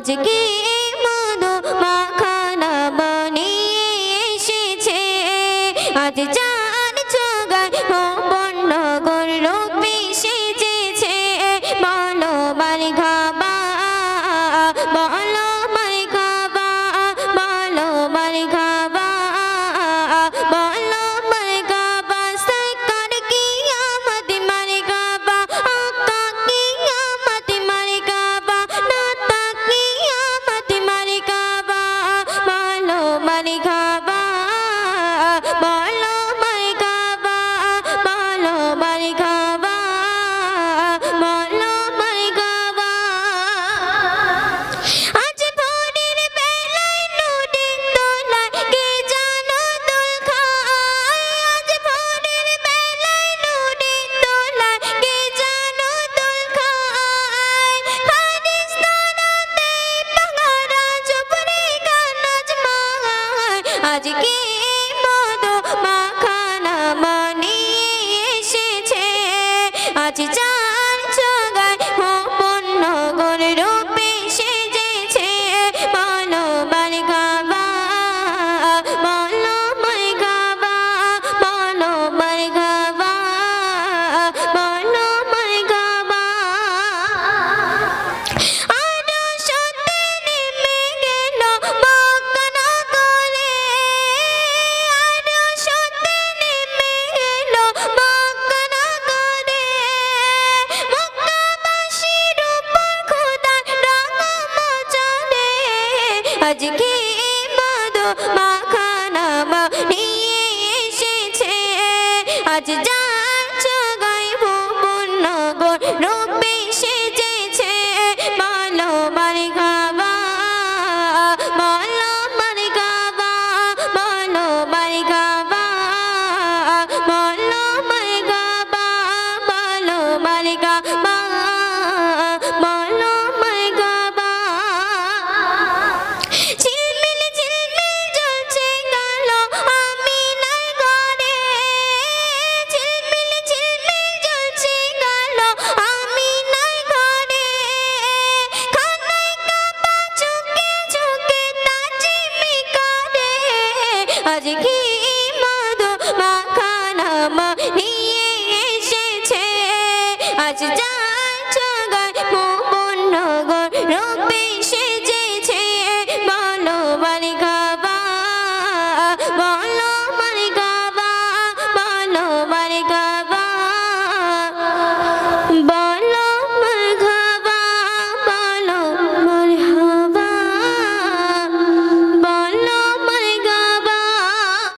আজকে মন মাখানা বানিয়ে এসেছে। আজ চা আজকে মধু মাখানা বানিয়ে এসেছে। আজ চা আজকে মদ মাখানা নিয়ে এসেছে। আজ যা আজ কি মধু মাখানা নিয়ে এসেছে? আজ যা